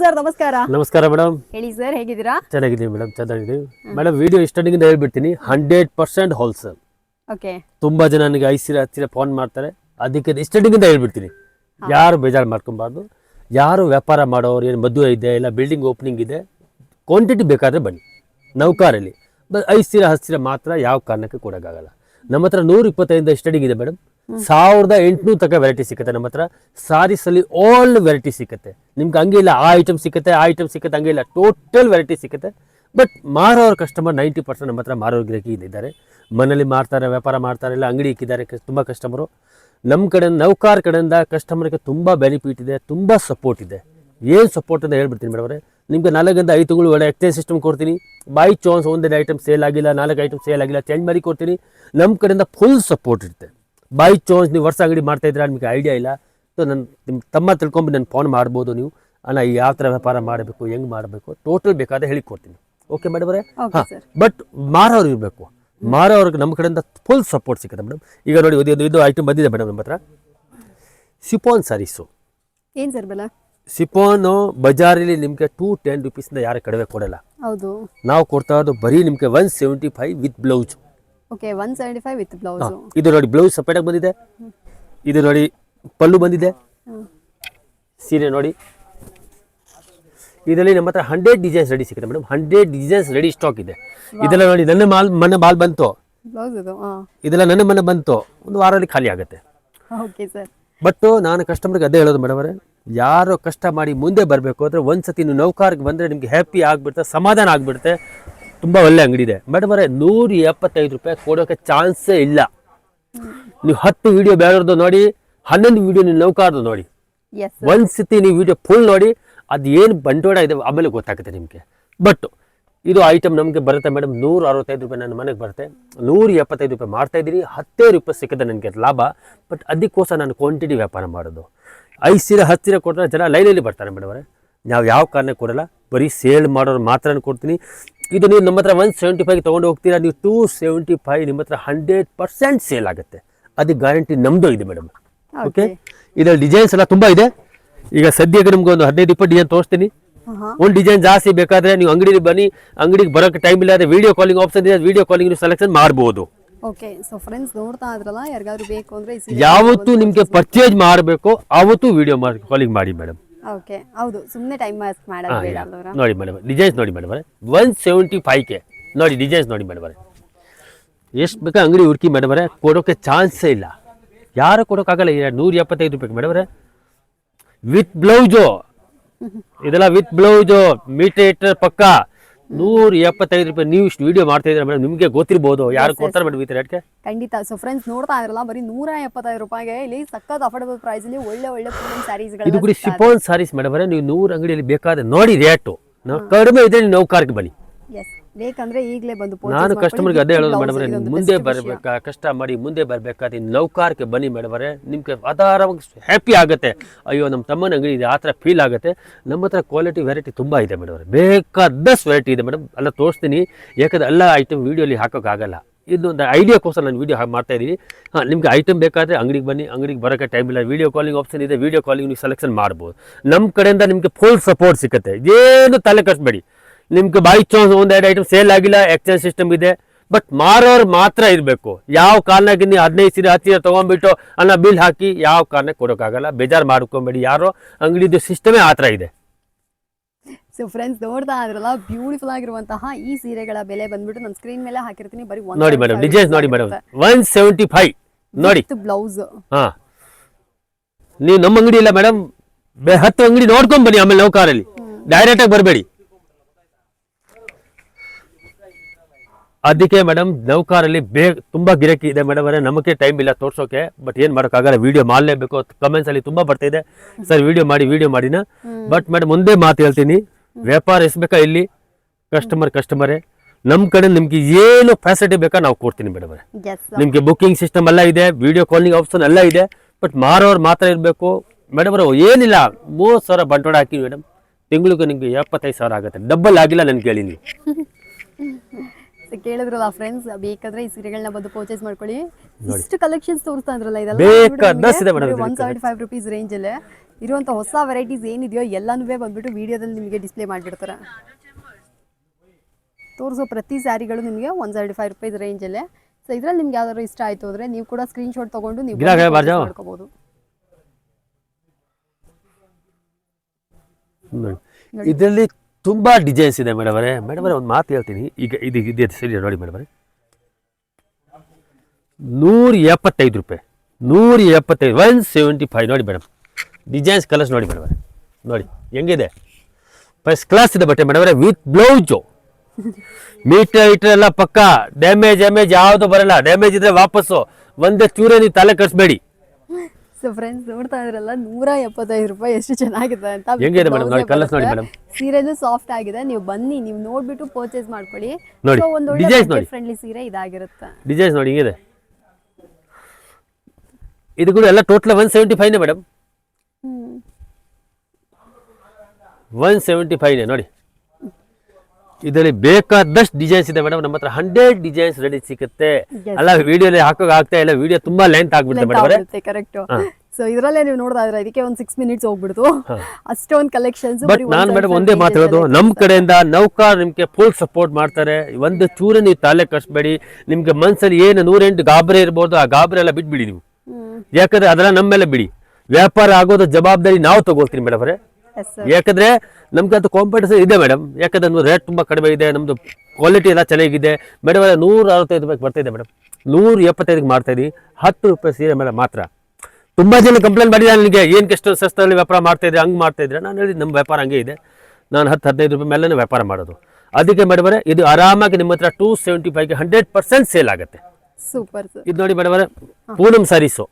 Sir ನಮಸ್ಕಾರ. ನಮಸ್ಕಾರ madam. ಹೇಳಿ ಸರ್ ಹೇಗಿದ್ದೀರಾ? ಚೆನ್ನಾಗಿದ್ದೀವಿ ಮೇಡಮ್ ಚೆನ್ನಾಗಿದ್ದೀವಿ. ಮೇಡಮ್ ವಿಡಿಯೋ ಇಷ್ಟಡಿಂದ ಹೇಳ್ಬಿಡ್ತೀನಿ. Hundred percent wholesale okay. ತುಂಬಾ ಜನ ನನಗೆ ಐಸಿರ ಹತ್ತಿರ ಫೋನ್ ಮಾಡ್ತಾರೆ. ಅದಕ್ಕೆ ಇಂದ ಹೇಳ್ಬಿಡ್ತೀನಿ. ಯಾರು ಬೇಜಾರು ಮಾಡ್ಕೊಬಾರ್ದು. ಯಾರು ವ್ಯಾಪಾರ ಮಾಡೋರು ಏನು ಮದುವೆ ಇದೆ ಇಲ್ಲ ಬಿಲ್ಡಿಂಗ್ ಓಪನಿಂಗ್ ಇದೆ ಕ್ವಾಂಟಿಟಿ ಬೇಕಾದ್ರೆ ಬನ್ನಿ. ನೌಕಾರಲ್ಲಿ ಬಸ್ ಐಸಿರ ಹಸಿರ ಮಾತ್ರ ಯಾವ ಕಾರಣಕ್ಕೆ ಕೊಡೋಕ್ಕಾಗಲ್ಲ. ನಮ್ಮ ಹತ್ರ ನೂರ ಇಪ್ಪತ್ತೈದು ಸ್ಟಡಿಂಗ್ ಇದೆ ಮೇಡಮ್? ಸಾವಿರದ ಎಂಟುನೂರು ತನಕ ವೆರೈಟಿ ಸಿಗುತ್ತೆ ನಮ್ಮ ಹತ್ರ. ಸಾರೀಸಲ್ಲಿ ಆಲ್ ವೆರೈಟಿ ಸಿಕ್ಕತ್ತೆ. ನಿಮ್ಗೆ ಹಂಗೆ ಇಲ್ಲ, ಆ ಐಟಮ್ ಸಿಗುತ್ತೆ ಆ ಐಟಮ್ ಸಿಕ್ಕತ್ತೆ, ಹಂಗೆ ಇಲ್ಲ. ಟೋಟಲ್ ವೆರೈಟಿ ಸಿಗುತ್ತೆ ಬಟ್ ಮಾರೋರ ಕಸ್ಟಮರ್ ನೈಂಟಿ ಪರ್ಸೆಂಟ್ ನಮ್ಮ ಹತ್ರ ಮಾರೋ ಗಿರಾಕಿ ಇದ್ದಾರೆ. ಮನೇಲಿ ಮಾರ್ತಾರೆ, ವ್ಯಾಪಾರ ಮಾಡ್ತಾರೆ, ಇಲ್ಲ ಅಂಗಡಿ ಇಕ್ಕಿದ್ದಾರೆ ತುಂಬ ಕಸ್ಟಮರು ನಮ್ಮ ಕಡೆ, ನೌಕಾರ ಕಡೆಯಿಂದ ಕಸ್ಟಮರ್ಗೆ ತುಂಬ ಬೆನಿಫಿಟ್ ಇದೆ, ತುಂಬ ಸಪೋರ್ಟ್ ಇದೆ. ಏನು ಸಪೋರ್ಟ್ ಅಂತ ಹೇಳ್ಬಿಡ್ತೀನಿ ಮೇಡಮ್ ಅವರೇ. ನಿಮಗೆ ನಾಲ್ಕರಿಂದ ಐದು ತಿಂಗಳು ಒಳ್ಳೆ ಎಕ್ಸ್ಚೇಂಜ್ ಸಿಸ್ಟಮ್ ಕೊಡ್ತೀನಿ. ಬೈ ಚಾನ್ಸ್ ಒಂದೆರಡು ಐಟಮ್ ಸೇಲ್ ಆಗಿಲ್ಲ, ನಾಲ್ಕು ಐಟಮ್ ಸೇಲ್ ಆಗಿಲ್ಲ ಚೇಂಜ್ ಮಾಡಿ ಕೊಡ್ತೀನಿ. ನಮ್ಮ ಕಡೆಯಿಂದ ಫುಲ್ ಸಪೋರ್ಟ್ ಇರುತ್ತೆ. ಬೈ ಚಾನ್ಸ್ ನೀವು ವರ್ಷ ಅಂಗಡಿ ಮಾಡ್ತಾ ಇದ್ರೆ ನಿಮಗೆ ಐಡಿಯಾ ಇಲ್ಲ. ಸೊ ನನ್ನ ನಿಮ್ಮ ತಮ್ಮ ತಿಳ್ಕೊಂಬಿ ನನ್ನ ಫೋನ್ ಮಾಡ್ಬೋದು ನೀವು. ಅಣ್ಣ ಯಾವ ಥರ ವ್ಯಾಪಾರ ಮಾಡಬೇಕು ಹೆಂಗೆ ಮಾಡಬೇಕು ಟೋಟಲ್ ಬೇಕಾದ್ರೆ ಹೇಳಿಕೊಡ್ತೀನಿ ಓಕೆ ಮೇಡಮ್ ಅವರೇ? ಹಾಂ ಬಟ್ ಮಾರೋರು ಇರಬೇಕು. ಮಾರೋರಿಗೆ ನಮ್ಮ ಕಡೆಯಿಂದ ಫುಲ್ ಸಪೋರ್ಟ್ ಸಿಗುತ್ತೆ ಮೇಡಮ್ ಈಗ ನೋಡಿ ಇದು ಇದು- ಇದು ಐಟಮ್ ಬಂದಿದೆ ಮೇಡಮ್ ನಮ್ಮ ಹತ್ರ. ಸಿಪೋನ್ ಸಾರೀಸು ಏನು ಸರ್ ಬೆಲೆ? ಸಿಪೋನು ಬಜಾರಲ್ಲಿ ನಿಮಗೆ ಟೂ ಟೆನ್ ರುಪೀಸಿಂದ ಯಾರು ಕಡಿಮೆ ಕೊಡಲ್ಲ. ಹೌದು. ನಾವು ಕೊಡ್ತಾ ಇರೋದು ಬರೀ ನಿಮಗೆ one seventy five with blouse okay one seventy five with blouse ಇದು ನೋಡಿ ಬ್ಲೌಸ್ ಸಪ್ರೇಟಾಗಿ ಬಂದಿದೆ. ಇದು ನೋಡಿ ಪಲ್ಲು ಬಂದಿದೆ. ಸೀರೆ ನೋಡಿ. ಇದರಲ್ಲಿ ನಮ್ಮ ಹತ್ರ ಹಂಡ್ರೆಡ್ ಡಿಸೈನ್ಸ್ ರೆಡಿ ಸಿಗುತ್ತೆ madam hundred designs ready stock ಇದೆ. ಇದೆಲ್ಲ ನೋಡಿ ನನ್ನ ಮಾಲ್ ಮನೆ ಮಾಲ್ ಬಂತು. ಬ್ಲೌಸ್ ಇದು ಹಾಂ. ಇದೆಲ್ಲ ನನ್ನ ಮನೆ ಬಂತು. ಒಂದು ವಾರದಲ್ಲಿ ಖಾಲಿ ಆಗುತ್ತೆ. ಓಕೆ ಸರ್ ಬಟ್ ನಾನು ಕಸ್ಟಮರ್ಗೆ ಅದೇ ಹೇಳೋದು ಮೇಡಮ್ ಅವರೇ ಯಾರು ಕಷ್ಟ ಮಾಡಿ ಮುಂದೆ ಬರಬೇಕು ಅಂದರೆ ಒಂದ್ಸತಿ ನೀವು ನೌಕಾರಕ್ಕೆ ಬಂದರೆ ನಿಮಗೆ ಹ್ಯಾಪಿ ಆಗಿಬಿಡುತ್ತೆ ಸಮಾಧಾನ ಆಗಿಬಿಡುತ್ತೆ. ತುಂಬ ಒಳ್ಳೆ ಅಂಗಡಿ ಇದೆ. ಮೇಡಮ್ ಅವರೇ ನೂರ ಎಪ್ಪತ್ತೈದು ರೂಪಾಯಿ ಕೊಡೋಕೆ ಚಾನ್ಸೇ ಇಲ್ಲ. ನೀವು ಹತ್ತು ವಿಡಿಯೋ ಬೇರೆಯವ್ರದ್ದು ನೋಡಿ ಹನ್ನೊಂದು ವಿಡಿಯೋ ನೀವು ನೌಕಾರ್ದು ನೋಡಿ. ಒಂದು ಸತಿ ನೀವು ವಿಡಿಯೋ ಫುಲ್ ನೋಡಿ ಅದು ಏನು ಬಂಡವಾಳ ಇದೆ ಆಮೇಲೆ ಗೊತ್ತಾಗುತ್ತೆ ನಿಮಗೆ. ಬಟ್ ಇದು ಐಟಮ್ ನಮಗೆ ಬರುತ್ತೆ ಮೇಡಮ್ ನೂರ ಅರವತ್ತೈದು ರೂಪಾಯಿ ನನ್ನ ಮನೆಗೆ ಬರುತ್ತೆ. ನೂರ ಎಪ್ಪತ್ತೈದು ರೂಪಾಯಿ ಮಾಡ್ತಾ ಇದ್ದೀನಿ ಹತ್ತೇ ರೂಪಾಯಿ ಸಿಕ್ಕಿದೆ ನನಗೆ ಲಾಭ. ಬಟ್ ಅದಕ್ಕೋಸ್ಕರ ನಾನು ಕ್ವಾಂಟಿಟಿ ವ್ಯಾಪಾರ ಮಾಡೋದು. ಐದು ಸೀರೆ ಹತ್ತು ಸೀರೆ ಕೊಟ್ಟರೆ ಜನ ಲೈನಲ್ಲಿ ಬರ್ತಾರೆ ಮೇಡಮ್ ಅವರೇ. ನಾವು ಯಾವ ಕಾರಣಕ್ಕೆ ಕೊಡಲ್ಲ ಬರೀ ಸೇಲ್ ಮಾಡೋರು ಮಾತ್ರ ಕೊಡ್ತೀನಿ. ಇದು ನೀವು ನಮ್ಮ ಹತ್ರ ಒನ್ ಸೆವೆಂಟಿ ಫೈವ್ ತೊಗೊಂಡು ಹೋಗ್ತೀರಾ ನೀವು ಟೂ ಸೆವೆಂಟಿ ಫೈವ್ ನಿಮ್ಮ ಹತ್ರ ಹಂಡ್ರೆಡ್ ಪರ್ಸೆಂಟ್ ಸೇಲ್ ಆಗುತ್ತೆ. ಅದಕ್ಕೆ ಗ್ಯಾರಂಟಿ ನಮ್ಮದು ಇದೆ ಮೇಡಮ್ ಓಕೆ ಇದರಲ್ಲಿ ಡಿಸೈನ್ಸ್ ಎಲ್ಲ ತುಂಬ ಇದೆ. ಈಗ ಸದ್ಯಕ್ಕೆ ನಿಮ್ಗೆ ಒಂದು ಹದಿನೈದು ಇಪ್ಪತ್ತು ಡಿಸೈನ್ ತೋರಿಸ್ತೀನಿ. ಒಂದು ಡಿಸೈನ್ ಜಾಸ್ತಿ ಬೇಕಾದ್ರೆ ನೀವು ಅಂಗಡಿಗೆ ಬನ್ನಿ ಅಂಗಡಿಗೆ ಬರೋಕ್ಕೆ ಟೈಮ್ ಇಲ್ಲ ಅಂದರೆ ವಿಡಿಯೋ ಕಾಲಿಂಗ್ ಆಪ್ಷನ್ ಇದೆ ವಿಡಿಯೋ ಕಾಲಿಂಗ್ ನೀವು ಸೆಲೆಕ್ಷನ್ ಮಾಡ್ಬೋದು. ಓಕೆ ಸೊ ಫ್ರೆಂಡ್ಸ್ ನೋಡ್ತಾ ಇದ್ರಲ್ಲ ಯಾರಿಗಾದ್ರು ಬೇಕು ಅಂದ್ರೆ ಯಾವತ್ತು ನಿಮಗೆ ಪರ್ಚೇಸ್ ಮಾಡಬೇಕು ಆವತ್ತು ವಿಡಿಯೋ ಕಾಲಿಂಗ್ ಮಾಡಿ ಮೇಡಮ್ ಓಕೆ ಹೌದು ಸುಮ್ಮನೆ ಟೈಮ್ ವೇಸ್ಟ್ ಮಾಡೋದು ಬೇಡ ನೋಡಿ ಮೇಡಮ್ ಡಿಸೈನ್ಸ್ ನೋಡಿ madam one seventy five K ನೋಡಿ ಡಿಸೈನ್ಸ್ ನೋಡಿ ಮೇಡಮ್ ಎಷ್ಟು ಬೇಕಾ ಅಂಗಡಿ ಹುಡುಕಿ ಮೇಡಮ್ ಕೊಡೋಕ್ಕೆ ಚಾನ್ಸೇ ಇಲ್ಲ. ಯಾರು ಕೊಡೋಕ್ಕಾಗಲ್ಲ ನೂರ ಎಪ್ಪತ್ತೈದು ರೂಪಾಯಿ ಮೇಡಮ್ ವಿತ್ ಬ್ಲೌಸು ಇದೆಲ್ಲ ವಿತ್ ಬ್ಲೌಸು ಮೀಟರ್ ಪಕ್ಕ. ನೂರ ಎಪ್ಪತ್ತೈದು ರೂಪಾಯಿ ನೀವು ಇಷ್ಟು ವಿಡಿಯೋ ಮಾಡ್ತಾ ಇದ್ರೆ ಮೇಡಮ್ ನಿಮಗೆ ಗೊತ್ತಿರ್ಬೋದು. ಯಾರು ಕೊಡ್ತಾರೆ ಮೇಡಮ್ ಈ ರೇಟ್ಗೆ ಖಂಡಿತ. ಸೊ ಫ್ರೆಂಡ್ಸ್ ನೋಡ್ತಾ ಇರಲ್ಲ ಬರೀ ನೂರ ಎಪ್ಪತ್ತೈದು ರೂಪಾಯಿಗೆ ಇಲ್ಲಿ ಸಕ್ಕತ್ ಅಫೋರ್ಡಬಲ್ ಪ್ರೈಸ್ ಅಲ್ಲಿ ಒಳ್ಳೆ ಒಳ್ಳೆ ಸ್ಯಾರೀಸ್ ಇದು ಕೂಡ ಸಿಪೋನ್ ಸಾರೀಸ್ ಮೇಡಮ್ ನೀವು ನೂರು ಅಂಗಡಿಯಲ್ಲಿ ಬೇಕಾದ್ರೆ ನೋಡಿ ರೇಟು ಕಡಿಮೆ ಇದ್ರೆ ನೀವು ನೌಕಾರ್ಗೆ ಬನ್ನಿ. ಎಸ್ ಬೇಕಂದ್ರೆ ಈಗಲೇ ಬಂದು purchase ನಾನು ಮಾಡ್ಕೊಳ್ಳಿ. ಕಸ್ಟಮರ್ಗೆ ಅದೇ ಹೇಳೋದು Blouse ಮೇಡಮ್ ಇದೊಂದು ಮುಂದೆ best ವಿಷಯ. ಬರಬೇಕಾ ಕಷ್ಟ ಮಾಡಿ ಮುಂದೆ ಬರಬೇಕಾದ್ರೆ ನೌಕಾರಕ್ಕೆ ಬನ್ನಿ ಮೇಡಮ್ ನಿಮ್ಗೆ ಆಧಾರವಾಗಿ ಹ್ಯಾಪಿ ಆಗುತ್ತೆ. ಅಯ್ಯೋ ನಮ್ಮ ತಮ್ಮನ ಅಂಗಡಿ ಇದೆ ಆ ಥರ ಫೀಲ್ ಆಗುತ್ತೆ. ನಮ್ಮ ಹತ್ರ ಕ್ವಾಲಿಟಿ ವೆರೈಟಿ ತುಂಬ ಇದೆ ಮೇಡಮ್ ಬೇಕಾದಷ್ಟು ವೆರೈಟಿ ಇದೆ ಮೇಡಮ್. ಅಲ್ಲ ತೋರಿಸ್ತೀನಿ. ಯಾಕಂದ್ರೆ ಎಲ್ಲ ಐಟಮ್ ವೀಡಿಯೋಲಿ ಹಾಕೋಕ್ಕಾಗಲ್ಲ ಇದೊಂದು ಐಡಿಯಾಕ್ಕೋಸ್ಕರ ನಾನು ವೀಡಿಯೋ ಮಾಡ್ತಾ ಇದ್ದೀನಿ. ಹಾಂ ನಿಮ್ಗೆ ಐಟಮ್ ಬೇಕಾದರೆ ಅಂಗಡಿಗೆ ಬನ್ನಿ ಅಂಗಡಿಗೆ ಬರೋಕ್ಕೆ ಟೈಮ್ ಇಲ್ಲ. ವೀಡಿಯೋ ಕಾಲಿಂಗ್ ಆಪ್ಷನ್ ಇದೆ ವೀಡಿಯೋ ಕಾಲಿಂಗ್ ನೀವು ಸೆಲೆಕ್ಷನ್ ಮಾಡ್ಬೋದು. ನಮ್ಮ ಕಡೆಯಿಂದ ನಿಮಗೆ ಫುಲ್ ಸಪೋರ್ಟ್ ಸಿಗುತ್ತೆ. ಏನು ತಲೆ ಕಟ್ಬೇಡಿ ನಿಮ್ಗೆ ಬೈ ಚಾನ್ಸ್ ಒಂದೆರಡು ಐಟಮ್ ಸೇಲ್ ಆಗಿಲ್ಲ ಎಕ್ಸ್ಚೇಂಜ್ ಸಿಸ್ಟಮ್ ಇದೆ. ಬಟ್ ಮಾರೋರು ಮಾತ್ರ ಇರಬೇಕು. ಯಾವ ಕಾರಣಕ್ಕೆ ನೀವು ಹದಿನೈದು ಸೀರೆ ಹತ್ತು ಸೀರೆ ತೊಗೊಂಡ್ಬಿಟ್ಟು ಅನ್ನ ಬಿಲ್ ಹಾಕಿ ಯಾವ ಕಾರಣಕ್ಕೆ ಕೊಡೋಕ್ಕಾಗಲ್ಲ ಬೇಜಾರು ಮಾಡ್ಕೊಬೇಡಿ. ಯಾರೋ ಅಂಗಡಿದು ಸಿಸ್ಟಮೇ ಆ ಥರ ಇದೆ. ಸೊ ಫ್ರೆಂಡ್ಸ್ ನೋಡ್ತಾ ಇದ್ರಲ್ಲ ಬ್ಯೂಟಿಫುಲ್ ಆಗಿರುವಂತಹ ಈ ಸೀರೆಗಳ ಬೆಲೆ ಬಂದ್ಬಿಟ್ಟು ನಾನು ಸ್ಕ್ರೀನ್ ಮೇಲೆ ಹಾಕಿರ್ತೀನಿ. ಬರೀ ನೋಡಿ ಮೇಡಮ್ ಡಿಸೈನ್ಸ್ ನೋಡಿ ಮೇಡಮ್ ಒನ್ ಸೆವೆಂಟಿ ಫೈವ್ ನೋಡಿ. ಬ್ಲೌಸ್ ಹಾ. ನೀವು ನಮ್ಮ ಅಂಗಡಿ ಇಲ್ಲ ಮೇಡಮ್ ಹತ್ತು ಅಂಗಡಿ ನೋಡ್ಕೊಂಡ್ ಬನ್ನಿ ಆಮೇಲೆ ನೌಕಾರಲ್ಲಿ ಡೈರೆಕ್ಟಾಗಿ ಬರಬೇಡಿ. ಅದಕ್ಕೆ ಮೇಡಮ್ ನೌಕಾರಲ್ಲಿ ಬೇಗ ತುಂಬ ಗಿರಾಕಿ ಇದೆ ಮೇಡಮ್ ನಮಗೆ ಟೈಮ್ ಇಲ್ಲ ತೋರ್ಸೋಕೆ ಬಟ್ ಏನು ಮಾಡೋಕ್ಕಾಗಲ್ಲ ವಿಡಿಯೋ ಮಾಡಲೇಬೇಕು ಕಮೆಂಟ್ಸ್ ಅಲ್ಲಿ ತುಂಬ ಬರ್ತಾ ಇದೆ. ಸರ್ ವಿಡಿಯೋ ಮಾಡಿ ವಿಡಿಯೋ ಮಾಡಿನ. ಬಟ್ ಮೇಡಮ್ ಒಂದೇ ಮಾತು ಹೇಳ್ತೀನಿ. ವ್ಯಾಪಾರ ಎಸ್ಬೇಕಾ ಇಲ್ಲಿ? ಕಸ್ಟಮರ್ ಕಸ್ಟಮರೇ ನಮ್ಮ ಕಡೆ ನಿಮ್ಗೆ ಏನು ಫೆಸಿಲಿಟಿ ಬೇಕಾ ನಾವು ಕೊಡ್ತೀನಿ ಮೇಡಮ್ ನಿಮಗೆ ಬುಕ್ಕಿಂಗ್ ಸಿಸ್ಟಮ್ ಎಲ್ಲ ಇದೆ ವಿಡಿಯೋ ಕಾಲಿಂಗ್ ಆಪ್ಷನ್ ಎಲ್ಲ ಇದೆ ಬಟ್ ಮಾರೋರು ಮಾತ್ರ ಇರಬೇಕು. ಮೇಡಮ್ ಅವರು ಏನಿಲ್ಲ ಮೂವತ್ತು ಸಾವಿರ ಬಂಡವಾಳ ಹಾಕಿ ಮೇಡಮ್ ತಿಂಗಳಿಗೆ ನಿಮಗೆ ಎಪ್ಪತ್ತೈದು ಸಾವಿರ ಆಗುತ್ತೆ. ಡಬಲ್ ಆಗಿಲ್ಲ ನನಗೆ ಹೇಳಿ ನೀವು. ಕೇಳಿದ್ರಲ್ಲ ಫ್ರೆಂಡ್ಸ್ ಬೇಕಾದ್ರೆ ಈ ಸೀರೆಗಳನ್ನ ಬಂದು ಪರ್ಚೇಸ್ ಮಾಡ್ಕೊಳ್ಳಿ. ಇಷ್ಟು ಕಲೆಕ್ಷನ್ಸ್ ತೋರಿಸ್ತಾ ಇದ್ರಲ್ಲ ಇದೆಲ್ಲ one seventy five rupees range ಅಲ್ಲೇ. ಇರುವಂಥ ಹೊಸ ವೆರೈಟೀಸ್ ಏನಿದೆಯೋ ಎಲ್ಲನೂ ಬಂದ್ಬಿಟ್ಟು ವಿಡಿಯೋದಲ್ಲಿ ನಿಮಗೆ ಡಿಸ್ಪ್ಲೇ ಮಾಡಿಬಿಡ್ತಾರೆ. ತೋರಿಸೋ ಪ್ರತಿ ಸ್ಯಾರಿಗಳು ನಿಮಗೆ ಒನ್ ಸೆವೆಂಟಿ ಫೈವ್ ರುಪೀಸ್ ರೇಂಜಲ್ಲೇ ಸೊ ಇದ್ರಲ್ಲಿ ನಿಮ್ಗೆ ಯಾವ್ದಾದ್ರು ಇಷ್ಟ ಆಯ್ತು ಅಂದ್ರೆ ನೀವು ಕೂಡ ಸ್ಕ್ರೀನ್ಶಾಟ್ ತೊಗೊಂಡು ನೀವು ಮಾಡ್ಕೋಬಹುದು? ಮಾಡ್ಕೋಬೋದು. ಇದರಲ್ಲಿ ತುಂಬಾ ಡಿಸೈನ್ಸ್ ಇದೆ ಮೇಡಮ್ ಅವರೇ ಒಂದು ಮಾತು ಹೇಳ್ತೀನಿ. ಈಗ ಇದು ಇದೆ ಸರಿ ನೋಡಿ ಮೇಡಮ್ ಅವರೇ ನೂರ ಎಪ್ಪತ್ತೈದು ರೂಪಾಯಿ. ನೂರ ಎಪ್ಪತ್ತೈದು ಒನ್ ಸೆವೆಂಟಿ ಫೈವ್ ನೋಡಿ ಮೇಡಮ್. ಡಿಸೈನ್ಸ್ ಕಲರ್ಸ್ ನೋಡಿ ಮೇಡಮ್ ನೋಡಿ, ಹೆಂಗಿದೆ? ಫಸ್ಟ್ ಕ್ಲಾಸ್ ಇದೆ ಬಟ್ಟೆ ಮೇಡಮ್ ವಿತ್ ಬ್ಲೌಸು ಮೀಟರ್ ಇಟ್ರ್ ಎಲ್ಲ ಪಕ್ಕ. ಡ್ಯಾಮೇಜ್ ಡ್ಯಾಮೇಜ್ ಯಾವುದು ಬರಲ್ಲ. ಡ್ಯಾಮೇಜ್ ಇದ್ರೆ ವಾಪಸ್ಸು. ಒಂದೇ ಚೂರೇ ನೀವು ತಲೆ ಕಟ್ಸ್ಬೇಡಿ ಸೊ ಫ್ರೆಂಡ್ಸ್ ನೋಡ್ತಾ ಇದ್ರಲ್ಲ ನೂರ ಎಪ್ಪತ್ತೈದು ರೂಪಾಯಿ ಎಷ್ಟು ಚೆನ್ನಾಗಿದೆ ಅಂತ ಹೆಂಗಿದೆ ನೋಡಿ, ನೋಡಿ. ಸೀರೆನೂ ಸಾಫ್ಟ್ ಆಗಿದೆ. ನೀವು ಬನ್ನಿ ನೀವು ನೋಡ್ಬಿಟ್ಟು ಪರ್ಚೇಸ್ ಮಾಡ್ಕೊಳ್ಳಿ. ನೋಡಿ, ಸೊ ಒಂದು ಒಳ್ಳೆ designs ನೋಡಿ. ಫ್ರೆಂಡ್ಲಿ ಸೀರೆ ಇದಾಗಿರುತ್ತೆ. ಡಿಸೈನ್ಸ್ ನೋಡಿ ಹಿಂಗಿದೆ? ಇದು ಕೂಡ ಎಲ್ಲ ಟೋಟಲ್ ಒನ್ ಸೆವೆಂಟಿ ಫೈವ್ನೇ ಮೇಡಮ್ ಒನ್ ಸೆವೆಂಟಿ ಫೈವ್ನೇ ನೋಡಿ. ಇದರಲ್ಲಿ ಬೇಕಾದಷ್ಟು ಡಿಸೈನ್ಸ್ ಇದೆ ಮೇಡಮ್ ನಮ್ಮ ಹತ್ರ ಹಂಡ್ರೆಡ್ ಡಿಸೈನ್ಸ್ ರೆಡಿ ಸಿಗುತ್ತೆ ಅಲ್ಲ ವಿಡಿಯೋಲಿ ಹಾಕೋಕೆ ಆಗ್ತಾ ಇಲ್ಲ. ವಿಡಿಯೋ ತುಂಬಾ ಲೆಂತ್ ಆಗ್ಬಿಡುತ್ತೆ ಮೇಡಮ್ ಕರೆಕ್ಟ್ ಸೊ ಇದರಲ್ಲೇ ನೀವು ನೋಡ್ತಾ ಇದ್ರೆ ಇದಕ್ಕೆ ಒಂದು ಸಿಕ್ಸ್ ಮಿನಿಟ್ಸ್ ಹೋಗ್ಬಿಡ್ತು. ಅಷ್ಟೊಂದು ಕಲೆಕ್ಷನ್ಸ್ ಬಟ್ ನಾನು ಮೇಡಮ್ ಒಂದೇ ಮಾತು ಹೇಳೋದು ನಮ್ಮ ಕಡೆಯಿಂದ ನೌಕರ್ ನಿಮ್ಗೆ ಫುಲ್ ಸಪೋರ್ಟ್ ಮಾಡ್ತಾರೆ. ಒಂದು ಚೂರು ನೀವು ತಾಲೆ ಕಟ್ಸ್ಬೇಡಿ. ನಿಮ್ಗೆ ಮನ್ಸಲ್ಲಿ ಏನು ನೂರೆಂಟು ಗಾಬರಿ ಇರ್ಬೋದು ಆ ಗಾಬರಿ ಎಲ್ಲ ಬಿಟ್ಬಿಡಿ ನೀವು. ಯಾಕಂದ್ರೆ ಅದೆಲ್ಲ ನಮ್ಮೆಲ್ಲ ಮೇಲೆ ಬಿಡಿ. ವ್ಯಾಪಾರ ಆಗೋದು ಜವಾಬ್ದಾರಿ ನಾವು ತಗೋಳ್ತೀನಿ ಮೇಡಮ್ ಅವರೇ. ಯಾಕಂದ್ರೆ ನಮ್ಗೆ ಅದು ಕಾಂಪಿಟೇಷನ್ ಇದೆ ಮೇಡಮ್ ಯಾಕಂದ್ರೆ ನಮ್ದು ರೇಟ್ ತುಂಬಾ ಕಡಿಮೆ ಇದೆ ನಮ್ದು ಕ್ವಾಲಿಟಿ ಎಲ್ಲ ಚೆನ್ನಾಗಿದೆ. ಮೇಡಮ್ ನೂರ ಅರವತ್ತೈದು ರೂಪಾಯಿಗೆ ಬರ್ತಾ ಇದೆ ಮೇಡಮ್ ನೂರ ಎಪ್ಪತ್ತೈದಕ್ಕೆ ಮಾಡ್ತಾ ಇದ್ದೀವಿ ಹತ್ತು ರೂಪಾಯಿ ಸೀರೆ ಮೇಲೆ ಮಾತ್ರ. ತುಂಬಾ ಜನ ಕಂಪ್ಲೇಂಟ್ ಮಾಡಿದ್ದಾರೆ ನನಗೆ. ಏನು ಎಷ್ಟು ಸಸ್ತಲ್ಲಿ ವ್ಯಾಪಾರ ಮಾಡ್ತಾ ಇದ್ರೆ ಹಂಗೆ ಮಾಡ್ತಾ ಇದ್ರೆ. ನಾನು ಹೇಳಿದ್ದು ನಮ್ಮ ವ್ಯಾಪಾರ ಹಂಗೆ ಇದೆ. ನಾನು ಹತ್ತು ಹದಿನೈದು ರೂಪಾಯಿ ಮೇಲೆ ವ್ಯಾಪಾರ ಮಾಡೋದು. ಅದಕ್ಕೆ ಮೇಡಮರೆ ಇದು ಆರಾಮಾಗಿ ನಿಮ್ಮ ಹತ್ರ ಟೂ ಸೆವೆಂಟಿ ಫೈವ್ಗೆ ಹಂಡ್ರೆಡ್ ಪರ್ಸೆಂಟ್ ಸೇಲ್ ಆಗುತ್ತೆ. ಸೂಪರ್ ಇದು ನೋಡಿ ಮೇಡಮರೆ ಪೂನಮ್ ಸಾರೀಸು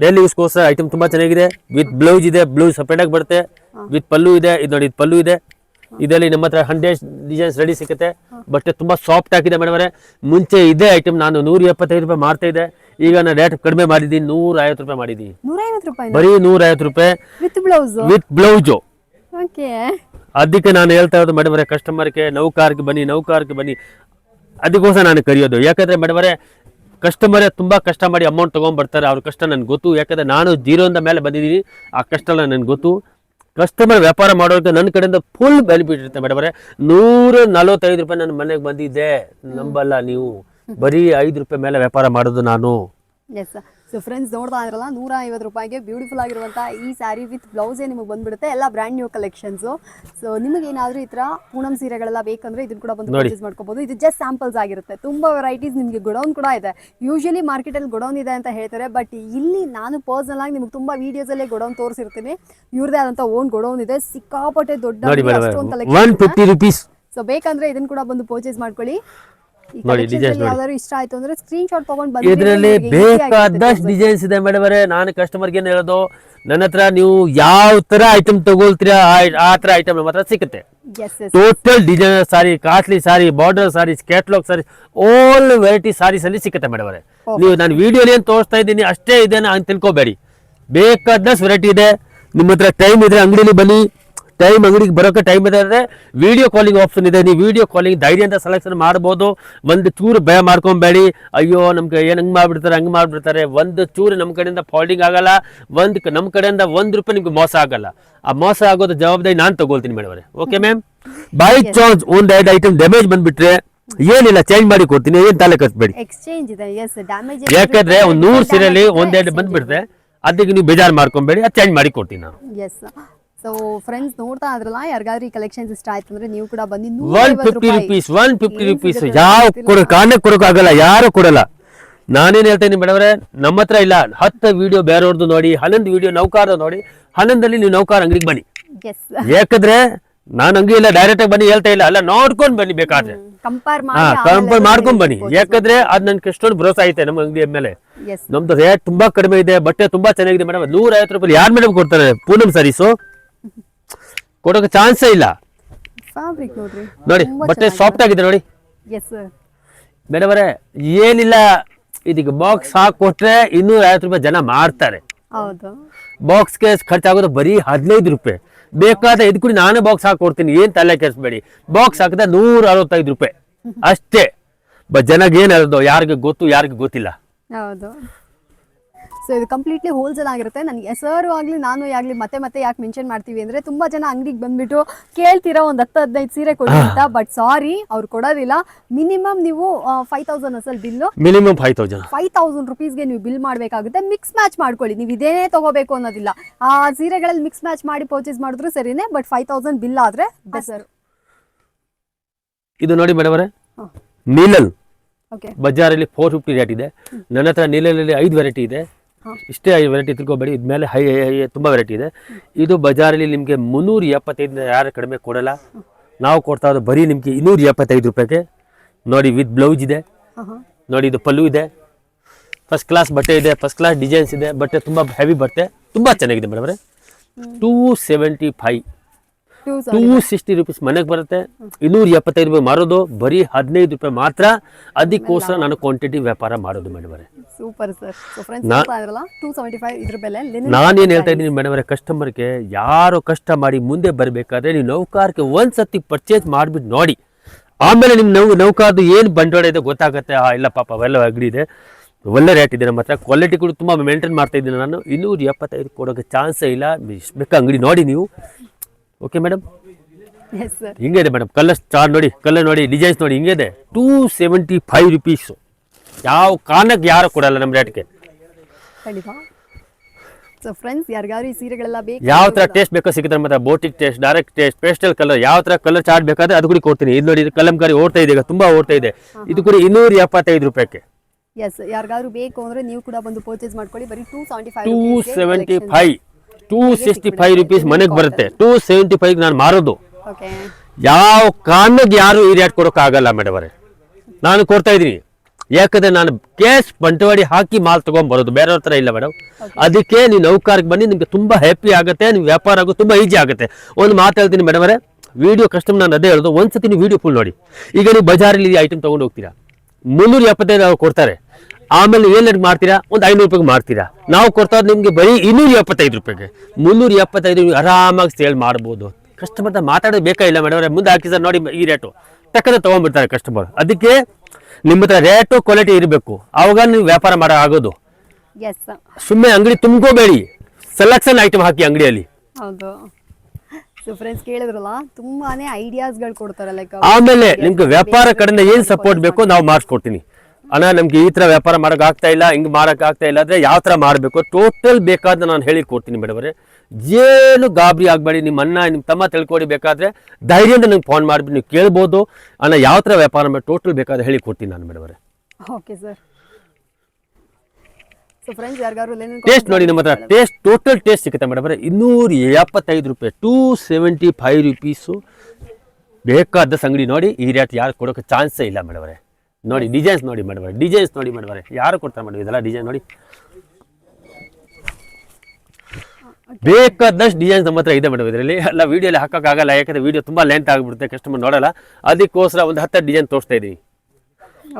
ಡೈಲಿ ಯೂಸ್ಗೋಸ್ಕರ ಐಟಮ್ ತುಂಬಾ ಚೆನ್ನಾಗಿದೆ. ವಿತ್ ಬ್ಲೌಸ್ ಇದೆ ಬ್ಲೌಸ್ ಸಪರೇಟ್ ಆಗಿ ಬರುತ್ತೆ. ವಿತ್ ಪಲ್ಲು ಇದೆ ಇದು ನೋಡಿ ಇದು ಪಲ್ಲು ಇದೆ. ಇದರಲ್ಲಿ ನಮ್ಮ ಹತ್ರ ಹಂಡ್ರೆಡ್ ಡಿಸೈನ್ಸ್ ರೆಡಿ ಸಿಗುತ್ತೆ ಬಟ್ ತುಂಬಾ ಸಾಫ್ಟ್ ಆಗಿದೆ ಮೇಡಮ್ ಅವರೇ. ಮುಂಚೆ ಇದೇ ಐಟಮ್ ನಾನು ನೂರ ಎಪ್ಪತ್ತೈದು ರೂಪಾಯಿ ಮಾಡ್ತಾ ಇದೆ ಈಗ ನಾನು ರೇಟ್ ಕಡಿಮೆ ಮಾಡಿದ್ದೀನಿ ನೂರ ಐವತ್ತು ರೂಪಾಯಿ ಮಾಡಿದ್ದೀನಿ ಬರೀ ನೂರ ಐವತ್ತು ರೂಪಾಯಿ. With blouse with blouse okay ಅದಕ್ಕೆ ನಾನು ಹೇಳ್ತಾ ಇರೋದು ಮೇಡಮ್ ಅವರೇ ಕಸ್ಟಮರ್ಗೆ ನೌಕಾರ್ಗೆ ಬನ್ನಿ ನೌಕಾರ್ಗೆ ಬನ್ನಿ. ಅದಕ್ಕೋಸ್ಕರ ನಾನು ಕರೆಯೋದು. ಯಾಕಂದ್ರೆ ಮೇಡಮ್ ಅವರೇ ಕಸ್ಟಮರೇ ತುಂಬ ಕಷ್ಟ ಮಾಡಿ ಅಮೌಂಟ್ ತೊಗೊಂಡ್ಬರ್ತಾರೆ. ಅವ್ರ ಕಷ್ಟ ನನಗೆ ಗೊತ್ತು. ಯಾಕಂದರೆ ನಾನು ಜೀರೋಯಿಂದ ಮೇಲೆ ಬಂದಿದ್ದೀನಿ. ಆ ಕಷ್ಟ ನನಗೆ ಗೊತ್ತು. ಕಸ್ಟಮರ್ ವ್ಯಾಪಾರ ಮಾಡೋರಿಗೆ ನನ್ನ ಕಡೆಯಿಂದ ಫುಲ್ ಬೆನಿಫಿಟ್ ಇರುತ್ತೆ ಮೇಡಮ್ ಅವರೇ. ನೂರ ನಲವತ್ತೈದು ರೂಪಾಯಿ ನನ್ನ ಮನೆಗೆ ಬಂದಿದ್ದೆ. ನಂಬಲ್ಲ ನೀವು. ಬರೀ ಐದು ರೂಪಾಯಿ ಮೇಲೆ ವ್ಯಾಪಾರ ಮಾಡೋದು ನಾನು. ಸೊ ಫ್ರೆಂಡ್ಸ್ ನೋಡ್ತಾ ಇದ್ರಲ್ಲ ನೂರ ಐವತ್ತು ರೂಪಾಯಿಗೆ ಬ್ಯೂಟಿಫುಲ್ ಆಗಿರುವಂಥ ಈ ಸ್ಯಾರಿ ವಿತ್ ಬ್ಲೌಸೇ ನಿಮಗೆ ಬಂದ್ಬಿಡುತ್ತೆ. ಎಲ್ಲ ಬ್ರ್ಯಾಂಡ್ ನ್ಯೂ ಕಲೆಕ್ಷನ್ಸು ಸೊ ನಿಮಗೆ ಏನಾದರೂ ಈ ಥರ ಪೂನಮ್ ಸೀರೆಗಳೆಲ್ಲ ಬೇಕಂದ್ರೆ ಇದನ್ನ ಕೂಡ ಬಂದು ಪರ್ಚೇಸ್ ಮಾಡ್ಕೋಬಹುದು ಇದು ಜಸ್ಟ್ ಸ್ಯಾಂಪಲ್ಸ್ ಆಗಿರುತ್ತೆ. ತುಂಬ ವೆರೈಟೀಸ್ ನಿಮಗೆ ಗೊಡೌನ್ ಕೂಡ ಇದೆ. ಯೂಶಲಿ ಮಾರ್ಕೆಟಲ್ಲಿ ಗೊಡೌನ್ ಇದೆ ಅಂತ ಹೇಳ್ತಾರೆ ಬಟ್ ಇಲ್ಲಿ ನಾನು ಪರ್ಸನಲ್ ಆಗಿ ನಿಮ್ಗೆ ತುಂಬ ವೀಡಿಯೋಸಲ್ಲೇ ಗೊಡೌನ್ ತೋರಿಸಿರ್ತೀನಿ. ಇವ್ರದೇ ಆದಂತ ಓನ್ ಗೊಡೌನ್ ಇದೆ. ಸಿಕ್ಕಾಪಟ್ಟೆ ದೊಡ್ಡ ಅಷ್ಟೊಂದು ಕಲೆಕ್ಷನ್ ಸೊ ಬೇಕಂದ್ರೆ ಇದನ್ನ ಕೂಡ ಬಂದು ಪರ್ಚೇಸ್ ಮಾಡ್ಕೊಳ್ಳಿ. ನೋಡಿ, ಡಿಸೈನ್ಸ್. ಯಾವ್ದಾದ್ರು ಇಷ್ಟ ಆಯ್ತು ಅಂದ್ರೆ ಸ್ಕ್ರೀನ್ ಶಾಟ್ ತಗೊಂಡ್ ಬಂದ್ರೆ ಇದರಲ್ಲಿ ಬೇಕಾದಷ್ಟು ಡಿಸೈನ್ಸ್ ಇದೆ ಮೇಡಮ್ ಅವರೇ. ನಾನು ಕಸ್ಟಮರ್ಗೆ ಏನು ಹೇಳೋದು ನನ್ನತ್ರ ನೀವು ಯಾವ ತರ ಐಟಮ್ ತಗೊಳ್ತೀರಾ ಆ- ತರ ಐಟಮ್ ನಮ್ಮ ಹತ್ರ ಸಿಗುತ್ತೆ. Total design sari costly sari border sari catalogue sari all variety saris ಅಲ್ಲಿ ಸಿಗುತ್ತೆ ಮೇಡಮ್ ಅವರೇ. ನೀವು ನಾನು ವಿಡಿಯೋಲಿ ಏನು ತೋರಿಸ್ತಾ ಇದ್ದೀನಿ ಅಷ್ಟೇ ಇದೆ ಅಂತ ತಿಳ್ಕೊಬೇಡಿ. ಬೇಕಾದಷ್ಟು ವೆರೈಟಿ ಇದೆ. ನಿಮ್ಮ ಹತ್ರ ಟೈಮ್ ಇದ್ರೆ ಅಂಗಡಿಲಿ ಬನ್ನಿ. ಟೈಮ್ ಅಂಗಡಿಗೆ ಬರೋಕೆ ಟೈಮ್ ಇದೆ ಅಂದರೆ ವಿಡಿಯೋ ಕಾಲಿಂಗ್ ಆಪ್ಷನ್ ಇದೆ. ನೀವು ವಿಡಿಯೋ ಕಾಲಿಂಗ್ ಧೈರ್ಯದಿಂದ ಸೆಲೆಕ್ಷನ್ ಮಾಡ್ಬೋದು. ಒಂದು ಚೂರು ಭಯ ಮಾಡ್ಕೊಬೇಡಿ. ಅಯ್ಯೋ ನಮ್ಗೆ ಏನು ಹಂಗೆ ಮಾಡಿಬಿಡ್ತಾರೆ ಹಂಗೆ ಮಾಡಿಬಿಡ್ತಾರೆ. ಒಂದು ಚೂರು ನಮ್ಮ ಕಡೆಯಿಂದ ಫಾಲ್ಡಿಂಗ್ ಆಗಲ್ಲ. ಒಂದು ನಮ್ಮ ಕಡೆಯಿಂದ ಒಂದು ರೂಪಾಯಿ ನಿಮ್ಗೆ ಮೋಸ ಆಗಲ್ಲ. ಆ ಮೋಸ ಆಗೋದು ಜವಾಬ್ದಾರಿ ನಾನು ತಗೊಳ್ತೀನಿ ಮೇಡಮ್ ಅವರೇ. ಓಕೆ ಮ್ಯಾಮ್ ಬೈ ಚಾನ್ಸ್ ಒಂದು ಎರಡು ಐಟಮ್ ಡ್ಯಾಮೇಜ್ ಬಂದ್ಬಿಟ್ರೆ ಏನಿಲ್ಲ ಚೇಂಜ್ ಮಾಡಿ ಕೊಡ್ತೀನಿ. ಏನು ತಲೆ ಕಟ್ಬೇಡಿ ಎಕ್ಸ್ಚೇಂಜ್ ಇದೆ. ಎಸ್ ಡ್ಯಾಮೇಜ್ ಯಾಕಂದ್ರೆ ಒಂದು ನೂರು ಸೀರೆಯಲ್ಲಿ ಒಂದೆರಡು ಬಂದ್ಬಿಟ್ರೆ ಅದಕ್ಕೆ ನೀವು ಬೇಜಾರು ಮಾಡ್ಕೊಬೇಡಿ. ಅದು ಚೇಂಜ್ ಮಾಡಿ ಕೊಡ್ತೀನಿ ನಾನು. ಎಸ್ ಸೊ ಫ್ರೆಂಡ್ಸ್ ನೋಡ್ತಾ ಇದ್ರಲ್ಲ ಯಾರಿಗಾದ್ರೂ ಈ ಕಲೆಕ್ಷನ್ಸ್ ಇಷ್ಟ ಆಯ್ತು ಅಂದ್ರೆ ನೀವು ಕೂಡ ಬನ್ನಿ. One fifty rupees one fifty rupees ಯಾವ ಕೊಡ ಕಾರಣ ಕೊಡೋಕ್ಕಾಗಲ್ಲ ಯಾರು ಕೊಡಲ್ಲ. ನಾನೇನು ಹೇಳ್ತೇನೆ ಮೇಡಮ್ರೆ ನಮ್ಮ ಹತ್ರ ಇಲ್ಲ. ಹತ್ತು ವಿಡಿಯೋ ಬೇರೆಯವ್ರದ್ದು ನೋಡಿ ಹನ್ನೊಂದು ವಿಡಿಯೋ ನೌಕಾರ ನೋಡಿ ಹನ್ನೊಂದಲ್ಲಿ ನೀವು ನೌಕಾರ ಅಂಗಡಿಗೆ ಬನ್ನಿ. ಯಾಕಂದ್ರೆ ನಾನು ಹಂಗೆ ಇಲ್ಲ ಡೈರೆಕ್ಟ್ ಆಗಿ ಬನ್ನಿ ಹೇಳ್ತಾ ಇಲ್ಲ. ಅಲ್ಲ ನೋಡ್ಕೊಂಡು ಬನ್ನಿ ಬೇಕಾದ್ರೆ. ಕಂಪೇರ್ ಮಾಡಿ ಕಂಪೇರ್ ಮಾಡ್ಕೊಂಡ್ ಬನ್ನಿ. ಯಾಕಂದ್ರೆ ಅದ್ ನನ್ ಎಷ್ಟೊಂದು ಭರೋಸಾ ಐತೆ ನಮ್ಮ ಅಂಗಡಿ ಮೇಲೆ ನಮ್ದು ರೇಟ್ ತುಂಬಾ ಕಡಿಮೆ ಇದೆ ಬಟ್ಟೆ ತುಂಬಾ ಚೆನ್ನಾಗಿದೆ ಮೇಡಮ್. ನೂರ ಐವತ್ತು ರೂಪಾಯಿ ಯಾರು ಮೇಡಮ್ ಕೊಡ್ತಾರೆ? ಪೂನಮ್ ಸಾರೀಸು ಕೊಡೋಕೆ ಚಾನ್ಸೇ ಇಲ್ಲ. ಫ್ಯಾಬ್ರಿಕ್ ನೋಡ್ರಿ. ನೋಡಿ ಬಟ್ಟೆ ಸಾಫ್ಟ್ ಆಗಿದೆ ನೋಡಿ. ಎಸ್ ಏನಿಲ್ಲ ಇದೀಗ ಬಾಕ್ಸ್ ಹಾಕಿ ಕೊಟ್ರೆ ಇನ್ನೂರ ಐವತ್ತು ರೂಪಾಯಿ ಜನ ಮಾಡ್ತಾರೆ ಹೌದು. ಬಾಕ್ಸ್ಗೆ ಖರ್ಚಾಗೋದು ಬರೀ ಹದಿನೈದು ರೂಪಾಯಿ. ಬೇಕಾದ ಇದು ಕೂಡ ನಾನೇ ಬಾಕ್ಸ್ ಹಾಕಿ ಕೊಡ್ತೀನಿ ಏನ್ ತಲೆ ಕೆಡಿಸ್ಬೇಡಿ. ಬಾಕ್ಸ್ ಹಾಕಿದ್ರೆ ನೂರ ಅರವತ್ತೈದು ರೂಪಾಯಿ. ಅಷ್ಟೇ. ಬಟ್ ಜನಗೆ ಏನ್ ಹೇಳೋದು ಯಾರಿಗೆ ಗೊತ್ತು ಯಾರಿಗೂ ಗೊತ್ತಿಲ್ಲ. ಹೌದು. ಸೊ ಇದು ಕಂಪ್ಲೀಟ್ಲಿ ಹೋಲ್ಸೇಲ್ ಆಗಿರುತ್ತೆ. ನನಗೆ ಹೆಸರು ಆಗಲಿ ನಾನು ಆಗಲಿ ಮತ್ತೆ ಮತ್ತೆ ಯಾಕೆ ಮೆನ್ಷನ್ ಮಾಡ್ತೀವಿ ಅಂದರೆ ತುಂಬ ಜನ ಅಂಗಡಿಗೆ ಬಂದ್ಬಿಟ್ಟು ಕೇಳ್ತೀರಾ ಒಂದು ಹತ್ತು ಹದಿನೈದು ಸೀರೆ ಕೊಡಿ ಅಂತ. ಬಟ್ ಸಾರಿ ಅವ್ರು ಕೊಡೋದಿಲ್ಲ. ಮಿನಿಮಮ್ ನೀವು five thousand ಅಸಲ್ bill minimum five thousand five thousand ರುಪೀಸ್ಗೆ ನೀವು ಬಿಲ್ ಮಾಡಬೇಕಾಗುತ್ತೆ. ಮಿಕ್ಸ್ ಮ್ಯಾಚ್ ಮಾಡ್ಕೊಳ್ಳಿ. ನೀವು ಇದೇನೇ ತಗೋಬೇಕು ಅನ್ನೋದಿಲ್ಲ. ಆ ಸೀರೆಗಳಲ್ಲಿ ಮಿಕ್ಸ್ ಮ್ಯಾಚ್ ಮಾಡಿ ಪರ್ಚೇಸ್ ಮಾಡಿದ್ರು ಸರಿನೇ ಬಟ್ ಫೈವ್ ತೌಸಂಡ್ ಬಿಲ್ ಆದರೆ ಬೆಸರ್ ಇದು ನೋಡಿ ಮೇಡಮ್ ಅವರೇ ನೀಲಲ್. ಓಕೆ ಬಜಾರಲ್ಲಿ ಫೋರ್ ಫಿಫ್ಟಿ ರೇಟ್ ಇದೆ. ನನ್ನ ಹತ್ರ ನೀಲಲ್ಲಿ ಐದು ವೆರೈಟಿ ಇದೆ. ಇಷ್ಟೇ ವೆರೈಟಿ ತಿಳ್ಕೊಬೇಡಿ. ಇದ್ಮೇಲೆ ಹೈ ಹೈ- ತುಂಬ ವೆರೈಟಿ ಇದೆ. ಇದು ಬಜಾರಲ್ಲಿ ನಿಮಗೆ ಮುನ್ನೂರ ಎಪ್ಪತ್ತೈದು ಯಾರು ಕಡಿಮೆ ಕೊಡಲ್ಲ. ನಾವು ಕೊಡ್ತಾ ಇರೋದು ಬರೀ ನಿಮಗೆ ಇನ್ನೂರ ಎಪ್ಪತ್ತೈದು ರೂಪಾಯಿಗೆ. ನೋಡಿ ವಿತ್ ಬ್ಲೌಸ್ ಇದೆ. ನೋಡಿ ಇದು ಪಲ್ಲು ಇದೆ. ಫಸ್ಟ್ ಕ್ಲಾಸ್ ಬಟ್ಟೆ ಇದೆ ಫಸ್ಟ್ ಕ್ಲಾಸ್ ಡಿಸೈನ್ಸ್ ಇದೆ. ಬಟ್ಟೆ ತುಂಬ ಹೆವಿ ಬಟ್ಟೆ. ತುಂಬ ಚೆನ್ನಾಗಿದೆ ಮೇಡಮ್ ಅವರೇ. Two seventy five two sixty rupees ಮನೆಗೆ ಬರುತ್ತೆ. ಇನ್ನೂರ ಎಪ್ಪತ್ತೈದು ರೂಪಾಯಿ ಮಾರೋದು. ಬರೀ ಹದಿನೈದು ರೂಪಾಯಿ ಮಾತ್ರ. ಅದಕ್ಕೋಸ್ಕರ ನಾನು ಕ್ವಾಂಟಿಟಿ ವ್ಯಾಪಾರ ಮಾಡೋದು ಮೇಡಮ್ ಸೂಪರ್ ನಾನೇನು ಹೇಳ್ತಾ ಇದ್ದೀನಿ ಮೇಡಮ್ ಕಸ್ಟಮರ್ಗೆ ಯಾರು ಕಷ್ಟ ಮಾಡಿ ಮುಂದೆ ಬರಬೇಕಾದ್ರೆ ನೀವು ನೌಕಾರಕ್ಕೆ ಒಂದ್ಸತಿ ಪರ್ಚೇಸ್ ಮಾಡಿಬಿಟ್ಟು ನೋಡಿ. ಆಮೇಲೆ ನಿಮ್ಮ ನೌ ನೌಕಾರ್ದು ಏನು ಬಂಡವಾಳ ಇದೆ ಗೊತ್ತಾಗುತ್ತೆ. ಆ ಇಲ್ಲ ಪಾಪ ಅವೆಲ್ಲ ಅಂಗಡಿ ಇದೆ. ಒಳ್ಳೆ ರೇಟ್ ಇದೆ ನಮ್ಮ ಹತ್ರ. ಕ್ವಾಲಿಟಿ ಕೂಡ ತುಂಬ ಮೇಂಟೈನ್ ಮಾಡ್ತಾ ಇದ್ದೀನಿ ನಾನು. ಇನ್ನೂರು ಎಪ್ಪತ್ತೈದು ಕೊಡೋಕ್ಕೆ ಚಾನ್ಸೇ ಇಲ್ಲ. ಬೇಕಾ ಅಂಗಡಿ ನೋಡಿ ನೀವು. ಓಕೆ ಮೇಡಮ್ ಎಸ್ ಸರ್ ಹಿಂಗೆ ಇದೆ ಮೇಡಮ್ ಕಲರ್ ಸ್ಟಾರ್ ನೋಡಿ ಕಲರ್ ನೋಡಿ ಡಿಸೈನ್ಸ್ ನೋಡಿ ಹಿಂಗೆ ಇದೆ. ಟೂ ಸೆವೆಂಟಿ ಫೈವ್ ರುಪೀಸು ಯಾವ ಕಾರಣಕ್ಕೆ ಯಾರು ಕೊಡಲ್ಲ ನಮ್ಮ ರೇಟ್ಗೆ ಖಂಡಿತ. ಸೊ ಫ್ರೆಂಡ್ಸ್ ಯಾರಿಗಾರು ಈ ಸೀರೆಗಳೆಲ್ಲ ಬೇಕು ಯಾವ ಥರ ಟೇಸ್ಟ್ ಬೇಕೋ ಸಿಗುತ್ತೆ ಮತ್ತೆ boutique taste direct taste pastel colour ಯಾವ ಥರ ಕಲರ್ ಚಾರ್ಟ್ ಬೇಕಾದ್ರೆ ಅದು ಕೂಡ ಕೊಡ್ತೀನಿ. ಇದು ನೋಡಿ ಇದು ಕಲಂಕಾರಿ ಓಡ್ತಾ ಇದೆ ಈಗ ತುಂಬ ಓಡ್ತಾ ಇದೆ. ಇದು ಕೂಡ ಇನ್ನೂರ ಎಪ್ಪತ್ತೈದು ರೂಪಾಯಿಗೆ. ಎಸ್ ಯಾರಿಗಾದ್ರು ಬೇಕು ಅಂದ್ರೆ ನೀವು ಕೂಡ ಬಂದು ಪರ್ಚೇಸ್ ಮಾಡ್ಕೊಳ್ಳಿ. ಬರೀ two seventy five two seventy five two sixty five rupees ಮನೆಗೆ ಬರುತ್ತೆ. ಟೂ ಸೆವೆಂಟಿ ಫೈವ್ ನಾನು ಮಾರೋದು. ಓಕೆ ಯಾವ ಕಾರಣಕ್ಕೆ ಯಾರು ಈ ರೇಟ್ ಕೊಡೋಕ್ಕಾಗಲ್ಲ ಮೇಡಮ್ ಅವರೇ ನಾನು ಕೊಡ್ತಾ ಇದ್ದೀನಿ. ಯಾಕಂದ್ರೆ ನಾನು ಕ್ಯಾಶ್ ಬಂಟವಾಡಿ ಹಾಕಿ ಮಾಲ್ ತಗೊಂಡ್ ಬರೋದು. ಬೇರೆಯವ್ರ ಥರ ಇಲ್ಲ ಮೇಡಮ್. ಅದಕ್ಕೆ ನೀವು ನೌಕಾರಕ್ಕೆ ಬನ್ನಿ ನಿಮ್ಗೆ ತುಂಬಾ ಹ್ಯಾಪಿ ಆಗುತ್ತೆ ನಿಮ್ಮ ವ್ಯಾಪಾರ ಆಗೋದು ತುಂಬಾ ಈಜಿ ಆಗುತ್ತೆ. ಒಂದು ಮಾತು ಹೇಳ್ತೀನಿ ಮೇಡಮ್ ಅವರೇ ವಿಡಿಯೋ ಕಸ್ಟಮರ್ ನಾನು ಅದೇ ಹೇಳೋದು. ಒಂದ್ಸತಿ ನೀವು ವಿಡಿಯೋ ಫುಲ್ ನೋಡಿ. ಈಗ ನೀವು ಬಜಾರಲ್ಲಿ ಐಟಮ್ ತೊಗೊಂಡು ಹೋಗ್ತೀರಾ? ಮುನ್ನೂರ ಎಪ್ಪತ್ತೈದು ಅವ್ರು ಕೊಡ್ತಾರೆ. ಆಮೇಲೆ ಏನ್ ಮಾಡ್ತೀರಾ? ಒಂದು ಐನೂರು ರೂಪಾಯಿಗೆ ಮಾಡ್ತೀರಾ ನಾವು ಕೊಡ್ತಾ ಇರೋದು ನಿಮಗೆ ಬರೀ ಇನ್ನೂರ ಎಪ್ಪತ್ತೈದು ರೂಪಾಯಿಗೆ. ಮುನ್ನೂರ ಎಪ್ಪತ್ತೈದು ಆರಾಮಾಗಿ ಸೇಲ್ ಮಾಡ್ಬೋದು. ಕಸ್ಟಮರ್ ಹತ್ರ ಮಾತಾಡೋದು ಬೇಕಾಗಿಲ್ಲ ಮೇಡಮ್ ಮುಂದೆ ಹಾಕಿ ಸರ್ ನೋಡಿ ಈ ರೇಟು ತಕ್ಕಂತೆ ತೊಗೊಂಡ್ಬಿಡ್ತಾರೆ ಕಸ್ಟಮರ್ ಅದಕ್ಕೆ ನಿಮ್ಮ ಹತ್ರ ರೇಟು ಕ್ವಾಲಿಟಿ ಇರಬೇಕು. ಆವಾಗ ನೀವು ವ್ಯಾಪಾರ ಮಾಡೋ ಆಗೋದು. ಸುಮ್ಮನೆ ಅಂಗಡಿ ತುಂಬ್ಕೋಬೇಡಿ. ಸೆಲೆಕ್ಷನ್ ಐಟಮ್ ಹಾಕಿ ಅಂಗಡಿಯಲ್ಲಿ. ಹೌದು. ಸೊ ಫ್ರೆಂಡ್ಸ್ ಕೇಳಿದ್ರಲ್ಲ ತುಂಬಾನೇ ಐಡಿಯಾಸ್ಗಳು ಕೊಡ್ತಾರೆ ಲೈಕ್ ಆಮೇಲೆ ನಿಮ್ಗೆ ವ್ಯಾಪಾರ ಕಡೆಯಿಂದ ಏನ್ ಸಪೋರ್ಟ್ ಬೇಕು ನಾವು ಮಾಡಿಸ್ಕೊಡ್ತೀನಿ. ಅಣ್ಣ ನಮ್ಗೆ ಈ ಥರ ವ್ಯಾಪಾರ ಮಾಡಕ್ ಆಗ್ತಾ ಇಲ್ಲ ಹಿಂಗ್ ಮಾಡಕ್ ಆಗ್ತಾ ಇಲ್ಲ ಅಂದ್ರೆ ಯಾವ ಥರ ಮಾಡಬೇಕು ಟೋಟಲ್ ಬೇಕಾದ್ರೆ ನಾನು ಹೇಳಿ ಕೊಡ್ತೀನಿ ಮೇಡಮ್ ಏನು ಗಾಬರಿ ಆಗಬೇಡಿ ನಿಮ್ಮ ಅಣ್ಣ ನಿಮ್ಮ ತಮ್ಮ ತಿಳ್ಕೊಡಿ ಬೇಕಾದ್ರೆ ಧೈರ್ಯದಿಂದ ನಂಗೆ ಫೋನ್ ಮಾಡಿಬಿಟ್ಟು ನೀವು ಕೇಳ್ಬೋದು. ಅಣ್ಣ ಯಾವ ಥರ ವ್ಯಾಪಾರ ಮಾಡಿ ಟೋಟಲ್ ಬೇಕಾದ್ರೆ ಹೇಳಿ ಕೊಡ್ತೀನಿ ನಾನು ಮೇಡಮ್ ಓಕೆ ಸರ್ ಟೇಸ್ಟ್ ನೋಡಿ ನಮ್ಮ ಹತ್ರ. ಟೇಸ್ಟ್ ಟೋಟಲ್ ಟೇಸ್ಟ್ ಸಿಗುತ್ತೆ ಮೇಡಮ್ ಇನ್ನೂರ ಎಪ್ಪತ್ತೈದು ರೂಪಾಯಿ ಟೂ ಸೆವೆಂಟಿ ಫೈವ್ ರುಪೀಸು ಬೇಕಾದ ಸಂಗಡಿ ನೋಡಿ ಈ ರೇಟ್ ಯಾರು ಕೊಡೋಕೆ ಚಾನ್ಸೇ ಇಲ್ಲ ಮೇಡಮ್ ನೋಡಿ ಡಿಸೈನ್ಸ್ ನೋಡಿ ಮೇಡಮ್ ಡಿಸೈನ್ಸ್ ನೋಡಿ ಮೇಡಮ್ ಯಾರು ಕೊಡ್ತಾರೆ ಮೇಡಮ್ ಇದೆಲ್ಲ ಡಿಸೈನ್ ನೋಡಿ? ಬೇಕಾದಷ್ಟು ಡಿಸೈನ್ಸ್ ನಮ್ಮ ಹತ್ರ ಇದೆ ಮೇಡಮ್ ಇದರಲ್ಲಿ. ಎಲ್ಲ ವೀಡಿಯೋಲಿ ಹಾಕೋಕ್ಕಾಗಲ್ಲ ಯಾಕಂದ್ರೆ ವಿಡಿಯೋ ತುಂಬ ಲೆಂತ್ ಆಗಿಬಿಡುತ್ತೆ ಕಸ್ಟಮರ್ ನೋಡಲ್ಲ. ಅದಕ್ಕೋಸ್ಕರ ಒಂದು ಹತ್ತು ಡಿಸೈನ್ ತೋರಿಸ್ತಾ ಇದ್ದೀನಿ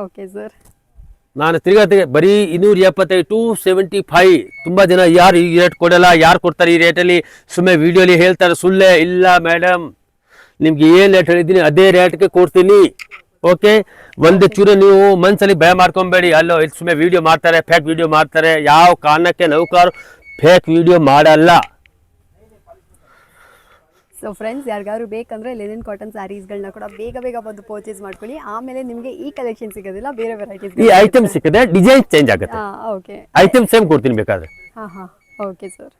ಓಕೆ ಸರ್ ನಾನು ತಿರ್ಗಾ ತಿರ್ಗಾ ಬರೀ ಇನ್ನೂರ ಎಪ್ಪತ್ತೈದು ಟು ಸೆವೆಂಟಿ ಫೈವ್ ತುಂಬ ಜನ ಯಾರು ಈ ರೇಟ್ ಕೊಡಲ್ಲ ಯಾರು ಕೊಡ್ತಾರೆ ಈ ರೇಟಲ್ಲಿ ಸುಮ್ಮನೆ ವಿಡಿಯೋಲಿ ಹೇಳ್ತಾರೆ ಸುಳ್ಳೇ ಇಲ್ಲ ಮೇಡಮ್. ನಿಮ್ಗೆ ಏನು ರೇಟ್ ಹೇಳಿದ್ದೀನಿ ಅದೇ ರೇಟ್ಗೆ ಕೊಡ್ತೀನಿ. ಓಕೆ ಒಂದು ಚೂರು ನೀವು ಮನ್ಸಲ್ಲಿ ಭಯ ಮಾಡ್ಕೊಬೇಡಿ. ಅಲ್ಲೋ ಇಲ್ಲಿ ಸುಮ್ಮನೆ ವಿಡಿಯೋ ಮಾಡ್ತಾರೆ ಫೇಕ್ ವಿಡಿಯೋ ಮಾಡ್ತಾರೆ. ಯಾವ ಕಾರಣಕ್ಕೆ ನೌಕರು ಫೇಕ್ ವಿಡಿಯೋ ಮಾಡಲ್ಲ? ಸೊ ಫ್ರೆಂಡ್ಸ್ ಯಾರಿಗಾದ್ರು ಬೇಕಂದ್ರೆ ಲೆನಿನ್ ಕಾಟನ್ ಸ್ಯಾರೀಸ್ಗಳನ್ನ ಕೂಡ ಬೇಗ ಬೇಗ ಬಂದು ಪರ್ಚೇಸ್ ಮಾಡ್ಕೊಳ್ಳಿ. ಆಮೇಲೆ ನಿಮಗೆ ಈ ಕಲೆಕ್ಷನ್ ಸಿಗೋದಿಲ್ಲ ಬೇರೆ ವೆರೈಟೀಸ್ ಈ ಐಟಮ್ ಸಿಕ್ಕಿದೆ ಡಿಸೈನ್ ಚೇಂಜ್ ಆಗುತ್ತೆ. ಓಕೆ ಐಟಮ್ ಸೇಮ್ ಕೊಡ್ತೀನಿ ಬೇಕಾದ್ರೆ. ಹಾಂ ಹಾಂ ಓಕೆ ಸರ್